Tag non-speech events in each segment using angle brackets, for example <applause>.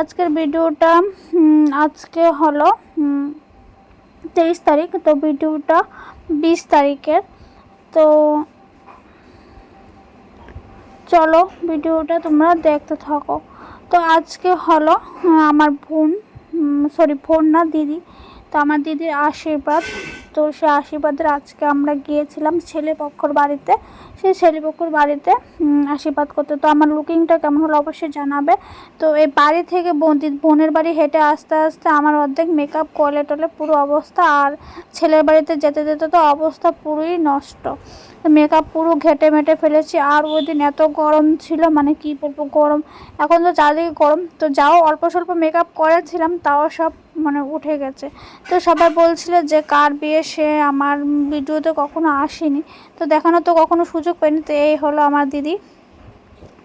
আজকের ভিডিওটা আজকে হলো তেইশ তারিখ। তো ভিডিওটা বিশ তারিখের। তো চলো ভিডিওটা তোমরা দেখতে থাকো। তো আজকে হলো, আমার বোন সরি বোন না, দিদি। তো আমার দিদির আশীর্বাদ। তো সে আশীর্বাদের আজকে আমরা গিয়েছিলাম ছেলে পক্ষর বাড়িতে। সেই ছেলে পক্ষর বাড়িতে আশীর্বাদ করতে। তো আমার লুকিংটা কেমন হলো অবশ্যই জানাবে। তো এই বাড়ি থেকে বোনের বাড়ি হেঁটে আসতে আসতে আমার অর্ধেক মেকআপ কলে টলে পুরো অবস্থা আর ছেলের বাড়িতে যেতে যেতে তো অবস্থা পুরোই নষ্ট। মেকআপ পুরো ঘেটে মেটে ফেলেছি। আর ওই দিন এত গরম ছিল মানে কি বলব, গরম। এখন তো চারদিকে গরম। তো যাও, অল্প স্বল্প মেকআপ করেছিলাম, তাও সব মানে উঠে গেছে। তো সবাই বলছিল যে, কার বিয়ে? সে আমার ভিডিওতে কখনো আসেনি। তো দেখানো তো কখনো সুযোগ পাইনি। তো এই হলো আমার দিদি।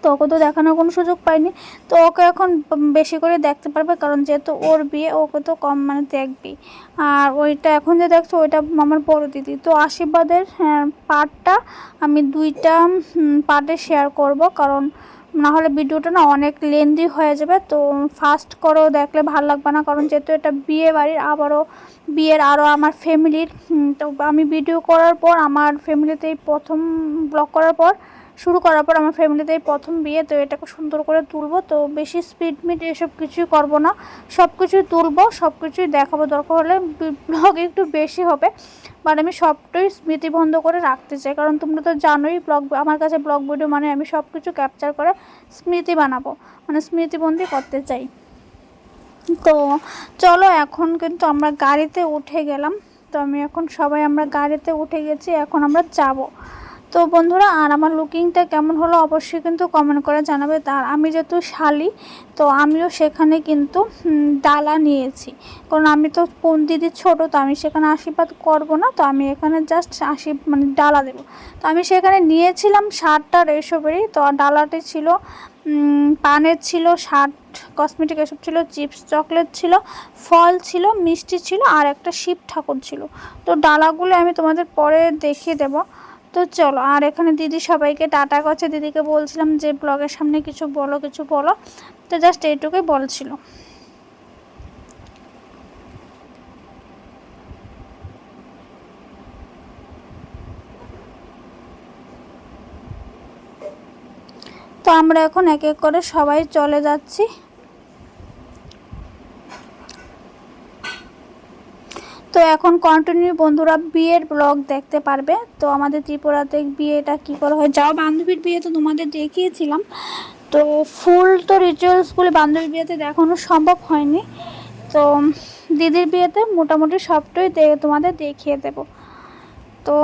তো ওকে তো দেখানোর কোনো সুযোগ পাইনি। তো ওকে এখন বেশি করে দেখতে পারবে, কারণ যেহেতু ওর বিয়ে, ওকে তো কম মানে দেখবি। আর ওইটা এখন যে দেখছ, ওইটা আমার বড় দিদি। তো আশীর্বাদের পার্টটা আমি দুইটা পার্টে শেয়ার করব। কারণ না হলে ভিডিওটা না অনেক লেন্দি হয়ে যাবে। তো ফার্স্ট করো, দেখলে ভালো লাগবে না, কারণ যেহেতু এটা বিয়ে বাড়ির, আবারও বিয়ের আরও আমার ফ্যামিলির তো আমি ভিডিও করার পর, আমার ফ্যামিলিতেই প্রথম ব্লগ করার পর শুরু করার পর আমার ফ্যামিলিতে এই প্রথম বিয়ে, তো এটাকে সুন্দর করে তুলবো। তো বেশি স্পিড মিট এসব কিছুই করব না। সব কিছুই তুলবো সব কিছুই দেখাবো। দরকার হলে ব্লগ একটু বেশি হবে। বাট আমি সবটাই স্মৃতিবন্ধ করে রাখতে চাই। কারণ তোমরা তো জানোই ব্লগ আমার কাছে ব্লগ ভিডিও মানে আমি সব কিছু ক্যাপচার করে স্মৃতি বানাবো। মানে স্মৃতিবন্দি করতে চাই। তো চলো, এখন কিন্তু আমরা গাড়িতে উঠে গেলাম। তো আমি এখন সবাই আমরা গাড়িতে উঠে গেছি। এখন আমরা যাব। তো বন্ধুরা, আর আমার লুকিংটা কেমন হলো অবশ্যই কিন্তু কমেন্ট করে জানাবে। তার আমি যেহেতু শালি, তো আমিও সেখানে কিন্তু ডালা নিয়েছি। কারণ আমি তো কোন দিদির ছোটো, তো আমি সেখানে আশীর্বাদ করব না, তো আমি এখানে জাস্ট আশী মানে ডালা দেবো। তো আমি সেখানে নিয়েছিলাম শার্টটার এসবেরই তো ডালাটি ছিল পানের ছিল, শার্ট কসমেটিক এসব ছিল চিপস চকলেট ছিল, ফল ছিল, মিষ্টি ছিল, আর একটা শিব ঠাকুর ছিল। তো ডালাগুলো আমি তোমাদের পরে দেখিয়ে দেবো। তো চলো, আর এখানে দিদি সবাইকে টাটা করছে। দিদিকে বলছিলাম যে, ব্লগের সামনে কিছু বলো কিছু বলো। তো জাস্ট এইটুকুই বলছিল। তো আমরা এখন এক এক করে সবাই চলে যাচ্ছি তো এখন কন্টিনিউ বন্ধুরা বিয়ের ব্লগ দেখতে পারবে। তো আমাদের ত্রিপুরাতে বিয়েটা কি করা হয়? যাও, বান্ধবীর বিয়ে তো তোমাদের দেখিয়েছিলাম। তো ফুল তো রিচুয়ালসগুলি বান্ধবীর বিয়েতে দেখানো সম্ভব হয়নি। তো দিদির বিয়েতে মোটামুটি সবটাই তোমাদের দেখিয়ে দেব। তো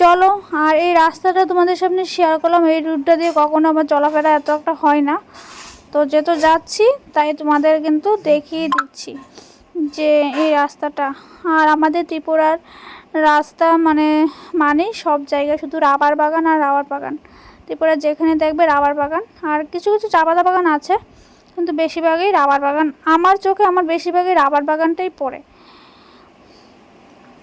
চলো, আর এই রাস্তাটা তোমাদের সামনে শেয়ার করলাম। এই রুটটা দিয়ে কখনো আমার চলাফেরা এত একটা হয় না। তো যেহেতু যাচ্ছি, তাই তোমাদের কিন্তু দেখিয়ে দিচ্ছি। যে এই রাস্তাটা। আর আমাদের ত্রিপুরার রাস্তা মানে মানেই সব জায়গায় শুধু রাবার বাগান আর রাবার বাগান। ত্রিপুরা যেখানে দেখবে রাবার বাগান। আর কিছু কিছু চা পাতা বাগান আছে, কিন্তু বেশিরভাগই রাবার বাগান। আমার চোখে আমার বেশিরভাগই রাবার বাগানটাই পড়ে।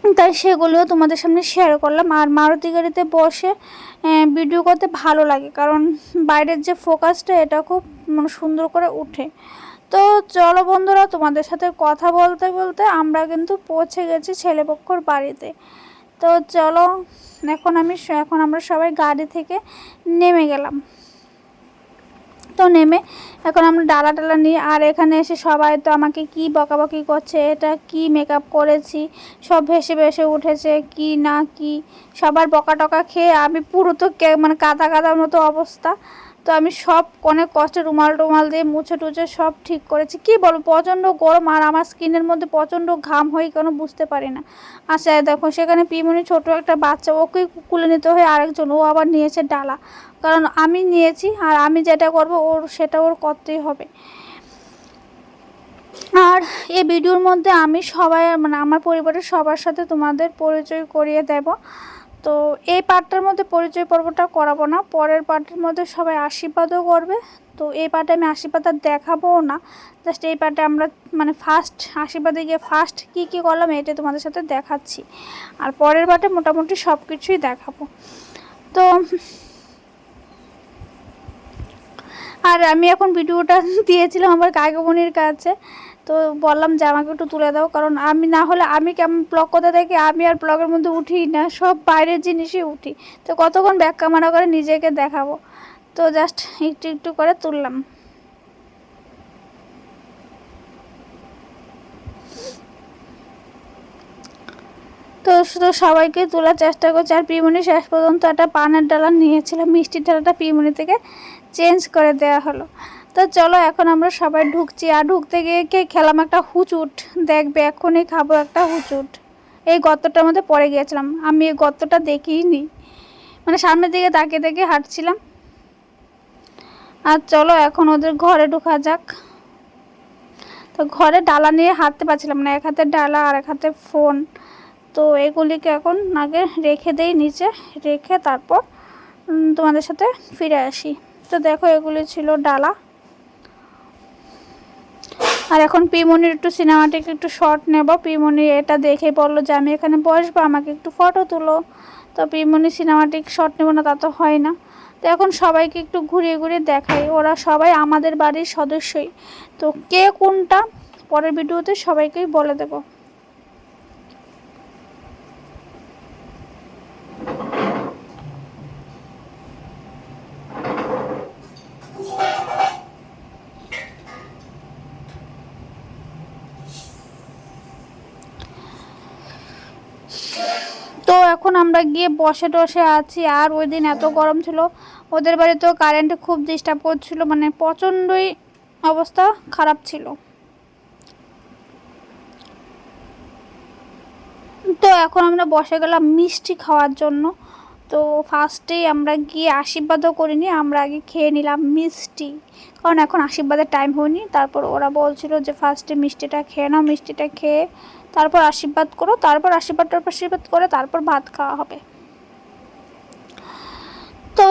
তাই সেগুলোও তোমাদের সামনে শেয়ার করলাম। আর মারুতি গাড়িতে বসে ভিডিও করতে ভালো লাগে। কারণ বাইরের যে ফোকাসটা এটা খুব মানে সুন্দর করে উঠে তো চলো বন্ধুরা, তোমাদের সাথে কথা বলতে বলতে আমরা কিন্তু পৌঁছে গেছি ছেলেপক্ষর বাড়িতে। তো চলো, এখন আমি এখন আমরা সবাই গাড়ি থেকে নেমে গেলাম। তো নেমে এখন আমরা ডালা টালা নিয়ে, আর এখানে এসে সবাই তো আমাকে কি বকাবকি করছে, এটা কি মেকআপ করেছি, সব ভেসে ভেসে উঠেছে, কি না কি, সবার বকা টকা খেয়ে আমি পুরো তো মানে কাদা কাদার মতো অবস্থা। তো আমি সব অনেক কষ্টে রুমাল টুমাল দিয়ে মুছে টুছে সব ঠিক করেছি। কি বলব? প্রচণ্ড গরম আর আমার স্কিনের মধ্যে প্রচণ্ড ঘাম হয়ে কেন বুঝতে পারি না। আচ্ছা দেখো, সেখানে পিমনি ছোট একটা বাচ্চা, ওকেই কুলে নিতে হয় আরেকজন, ও আবার নিয়েছে ডালা। কারণ আমি নিয়েছি আর আমি যেটা করব, ওর সেটা ওর করতেই হবে। আর এই ভিডিওর মধ্যে আমি সবাই মানে আমার পরিবারের সবার সাথে তোমাদের পরিচয় করিয়ে দেব। তো এই পার্টটার মধ্যে পরিচয় পর্বটা করাবো না। পরের পার্টের মধ্যে সবাই আশীর্বাদও করবে। তো এই পার্টে আমি আশীর্বাদ আর দেখাবোও না। জাস্ট এই পার্টে আমরা মানে ফার্স্ট আশীর্বাদে গিয়ে ফার্স্ট কী কী করলাম এটা তোমাদের সাথে দেখাচ্ছি। আর পরের পার্টে মোটামুটি সব কিছুই দেখাবো। তো আর আমি এখন ভিডিওটা <laughs> দিয়েছিলাম আমার কাকামণির কাছে। তো বললাম যে আমাকে একটু তুলে দাও, কারণ আমি না হলে আমি কেমন ব্লগ করতে থাকি, আমি আর ব্লগের মধ্যে উঠি না, সব বাইরের জিনিসই উঠি। তো কতক্ষণ ব্যাক ক্যামেরা করে নিজেকে দেখাবো। তো জাস্ট একটু একটু করে তুললাম। তো শুধু সবাইকে তোলার চেষ্টা করছি, আর পিমনি শেষ পর্যন্ত একটা পানের ডালা নিয়েছিলাম, মিষ্টির ডালাটা পিমনি থেকে চেঞ্জ করে দেওয়া হলো। তো চলো এখন আমরা সবাই ঢুকছি। আর ঢুকতে গিয়ে কে খেলাম? একটা হুচুট। দেখবে, এখনই খাব একটা হুচুট। এই গর্তটার মধ্যে পড়ে গিয়েছিলাম। আমি এই গর্তটা দেখিনি। মানে সামনের দিকে তাকিয়ে দেখে হাঁটছিলাম। আর চলো এখন ওদের ঘরে ঢোকা যাক। তো ঘরে ডালা নিয়ে হাঁটতে পারছিলাম না। এক হাতে ডালা, আর এক হাতে ফোন। তো এগুলিকে এখন আগে রেখে দেই নিচে। রেখে তারপর তোমাদের সাথে ফিরে আসি। তো দেখো, এগুলি ছিল ডালা। আর এখন পিমনির একটু সিনেমাটিক একটু শর্ট নেব। পিমনি এটা দেখে বলল যে, আমি এখানে বসবো, আমাকে একটু ফটো তুলো। তো পিমনি সিনেমাটিক শর্ট নেব না, তা তো হয় না। তো এখন সবাইকে একটু ঘুরিয়ে ঘুরিয়ে দেখাই। ওরা সবাই আমাদের বাড়ির সদস্যই। তো কে কোনটা, পরের ভিডিওতে সবাইকেই বলে দেবো। এখন আমরা গিয়ে বসে টসে আছি। আর ওই দিন এত গরম ছিল, ওদের বাড়িতেও কারেন্ট খুব ডিস্টার্ব করছিল মানে প্রচণ্ডই অবস্থা খারাপ ছিল। তো এখন আমরা বসে গেলাম মিষ্টি খাওয়ার জন্য। তো ফার্স্টেই আমরা গিয়ে আশীর্বাদও করিনি, আমরা আগে খেয়ে নিলাম মিষ্টি। কারণ এখন আশীর্বাদের টাইম হয়নি। তারপর ওরা বলছিল যে ফার্স্টে মিষ্টিটা খেয়ে নাও, মিষ্টিটা খেয়ে তারপর আশীর্বাদ করো, তারপর আশীর্বাদ আশীর্বাদ করে তারপর ভাত খাওয়া হবে। তো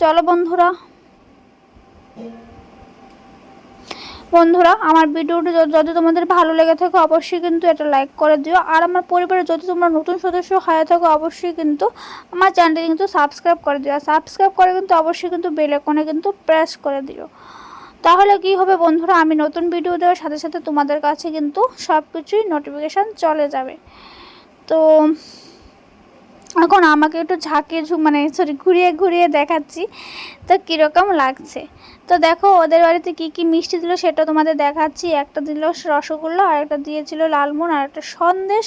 চলো বন্ধুরা বন্ধুরা, আমার ভিডিওটি যদি তোমাদের ভালো লেগে থাকে অবশ্যই কিন্তু এটা লাইক করে দিও। আর আমার পরিবারে যদি তোমরা নতুন সদস্য হয়ে থাকো অবশ্যই কিন্তু আমার চ্যানেলটি কিন্তু সাবস্ক্রাইব করে দিও। সাবস্ক্রাইব করে কিন্তু অবশ্যই কিন্তু বেলেকনে কিন্তু প্রেস করে দিও। তাহলে কি হবে বন্ধুরা? আমি নতুন ভিডিও দেওয়ার সাথে সাথে তোমাদের কাছে কিন্তু সব কিছুই নোটিফিকেশান চলে যাবে। তো এখন আমাকে একটু ঝাঁকে ঝুঁক মানে সরি ঘুরিয়ে ঘুরিয়ে দেখাচ্ছি তো কীরকম লাগছে। তো দেখো, ওদের বাড়িতে কি কি মিষ্টি দিল সেটা তোমাদের দেখাচ্ছি। একটা দিল রসগোল্লা, আর একটা দিয়েছিল লালমোহন, আর একটা সন্দেশ,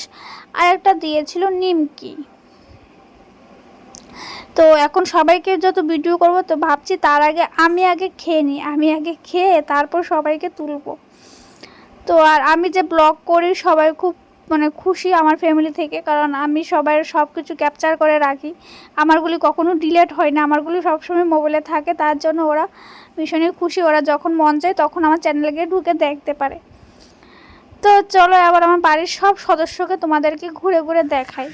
আর একটা দিয়েছিল নিমকি। তো এখন সবাইকে যত ভিডিও করব, তো ভাবছি তার আগে আমি আগে খেয়ে নিই। আমি আগে খেয়ে তারপর সবাইকে তুলবো। তো আর আমি যে ব্লগ করি, সবাই খুব মানে খুশি আমার ফ্যামিলি থেকে। কারণ আমি সবাই সব কিছু ক্যাপচার করে রাখি। আমারগুলি কখনো ডিলেট হয় না। আমারগুলি সবসময় মোবাইলে থাকে। তার জন্য ওরা ভীষণই খুশি। ওরা যখন মন চায়, তখন আমার চ্যানেলে গিয়ে ঢুকে দেখতে পারে। তো চলো আবার আমার বাড়ির সব সদস্যকে তোমাদেরকে ঘুরে ঘুরে দেখাই।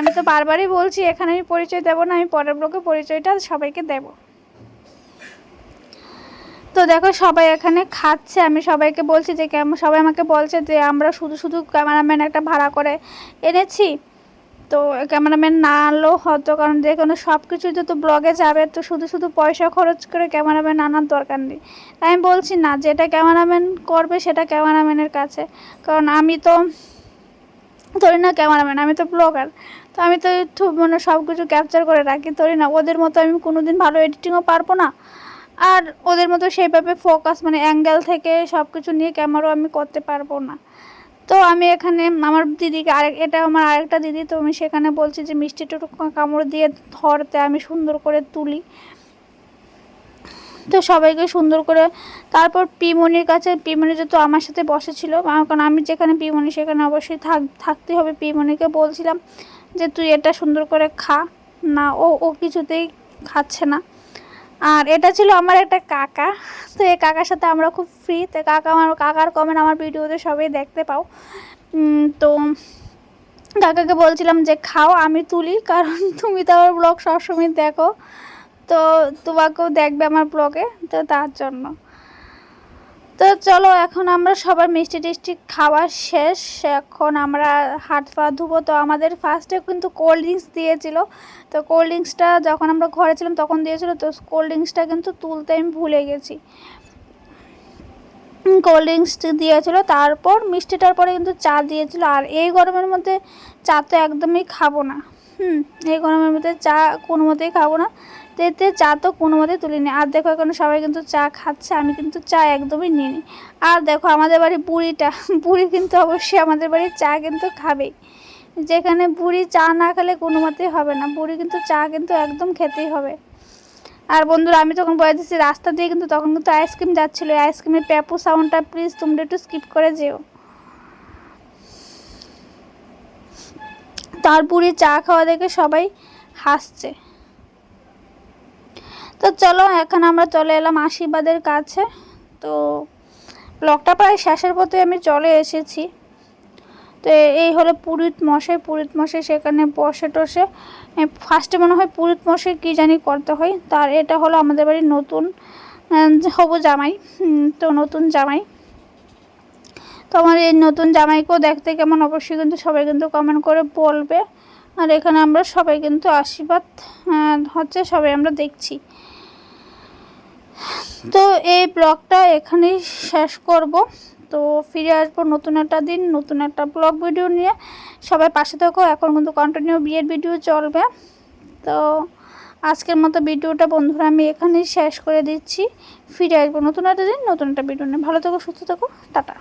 আমি তো বারবারই বলছি, এখানে আমি পরিচয় দেবো না, আমি পরের ব্লকে পরিচয়টা সবাইকে দেব। তো দেখো সবাই এখানে খাচ্ছে, আমি সবাইকে বলছি যে কেমন সবাই আমাকে বলছে যে আমরা শুধু শুধু ক্যামেরাম্যান একটা ভাড়া করে এনেছি। তো ক্যামেরাম্যান না আনলেও হতো, কারণ যে কোনো সব কিছু যেহেতু ব্লগে যাবে, তো শুধু শুধু পয়সা খরচ করে ক্যামেরাম্যান আনার দরকার নেই। তাই আমি বলছি না, যেটা ক্যামেরাম্যান করবে সেটা ক্যামেরাম্যানের কাছে। কারণ আমি তো, ধরি না ক্যামেরাম্যান আমি তো ব্লগার তো আমি তো একটু মানে সব কিছু ক্যাপচার করে রাখি, ধরি না, ওদের মতো আমি কোনো দিন ভালো এডিটিংও পারব না। আর ওদের মতো সেইভাবে ফোকাস মানে অ্যাঙ্গেল থেকে সব কিছু নিয়ে ক্যামেরাও আমি করতে পারব না। তো আমি এখানে আমার দিদিকে আরেক, এটা আমার আরেকটা দিদি, তো আমি সেখানে বলছি যে মিষ্টিটা কামড় দিয়ে ধরতে আমি সুন্দর করে তুলি। তো সবাইকে সুন্দর করে, তারপর পিমনির কাছে, পিমনি যেহেতু আমার সাথে বসেছিল, কারণ আমি যেখানে পিমনি সেখানে অবশ্যই থাক থাকতে হবে। পিমনিকে বলছিলাম যে তুই এটা সুন্দর করে খা। না, ও ও কিছুতেই খাচ্ছে না। আর এটা ছিল আমার একটা কাকা। তো এই কাকার সাথে আমরা খুব ফ্রি তো কাকা আমার, কাকার কমেন্ট আমার ভিডিওতে সবাই দেখতে পাও। তো কাকাকে বলছিলাম যে, খাও, আমি তুলি। কারণ <laughs> তুমি তো আমার ব্লগ সবসময় দেখো। তো তোমাকেও দেখবে আমার ব্লগে তো তার জন্য। তো চলো, এখন আমরা সবার মিষ্টি টিষ্টি খাওয়া শেষ। এখন আমরা হাত পা ধুবো। তো আমাদের ফার্স্টে কিন্তু কোল্ড ড্রিঙ্কস দিয়েছিল। তো কোল্ড ড্রিঙ্কসটা যখন আমরা ঘরে ছিলাম, তখন দিয়েছিল। তো কোল্ড ড্রিঙ্কসটা কিন্তু তুলতে আমি ভুলে গেছি। কোল্ড ড্রিঙ্কস দিয়েছিল। তারপর মিষ্টিটার পরে কিন্তু চা দিয়েছিল। আর এই গরমের মধ্যে চা তো একদমই খাব না। হুম, এই গরমের মধ্যে চা কোনো মতেই খাব না। তো এতে চা তো কোনো মতেই তুলিনি। আর দেখো এখন সবাই কিন্তু চা খাচ্ছে, আমি কিন্তু চা একদমই নিইনি। আর দেখো আমাদের বাড়ি বুড়িটা, বুড়ি কিন্তু অবশ্যই আমাদের বাড়ির চা কিন্তু খাবেই। যেখানে বুড়ি চা না খেলে কোনো মতেই হবে না। বুড়ি কিন্তু চা কিন্তু একদম খেতেই হবে। আর বন্ধুরা, আমি যখন বলে দিচ্ছি রাস্তা দিয়ে কিন্তু তখন কিন্তু আইসক্রিম যাচ্ছিল। আইসক্রিমের প্যাপু সাউন্ডটা প্লিজ তোমরা একটু স্কিপ করে যেও। তার বুড়ি চা খাওয়া দেখে সবাই হাসছে। তো চলো, এখন আমরা চলে এলাম আশীর্বাদের কাছে। তো ব্লগটা প্রায় শেষের পথে আমি চলে এসেছি। তো এই হলো পুরীত মশাই। পুরীত মশাই সেখানে বসে টসে। ফার্স্টে মনে হয় পুরীত মশাই কী জানি করতে হয়। তার, এটা হলো আমাদের বাড়ির নতুন হবু জামাই। তো নতুন জামাই। তো আমার এই নতুন জামাইকেও দেখতে কেমন অবশ্যই কিন্তু সবাই কিন্তু কমেন্ট করে বলবে। আর এখানে আমরা সবাই কিন্তু আশীর্বাদ হচ্ছে সবাই আমরা দেখছি। তো এই ব্লগটা এখানেই শেষ করব। তো ফিরে আসব নতুন একটা দিন, নতুন একটা ব্লগ ভিডিও নিয়ে। সবাই পাশে থাকো, এখন কিন্তু কন্টিনিউ বিয়ের ভিডিও চলবে। তো আজকের মতো ভিডিওটা বন্ধুরা আমি এখানেই শেষ করে দিচ্ছি। ফিরে আসব নতুন একটা দিন, নতুন একটা ভিডিও নিয়ে। ভালো থাকো, সুস্থ থাকো, টাটা।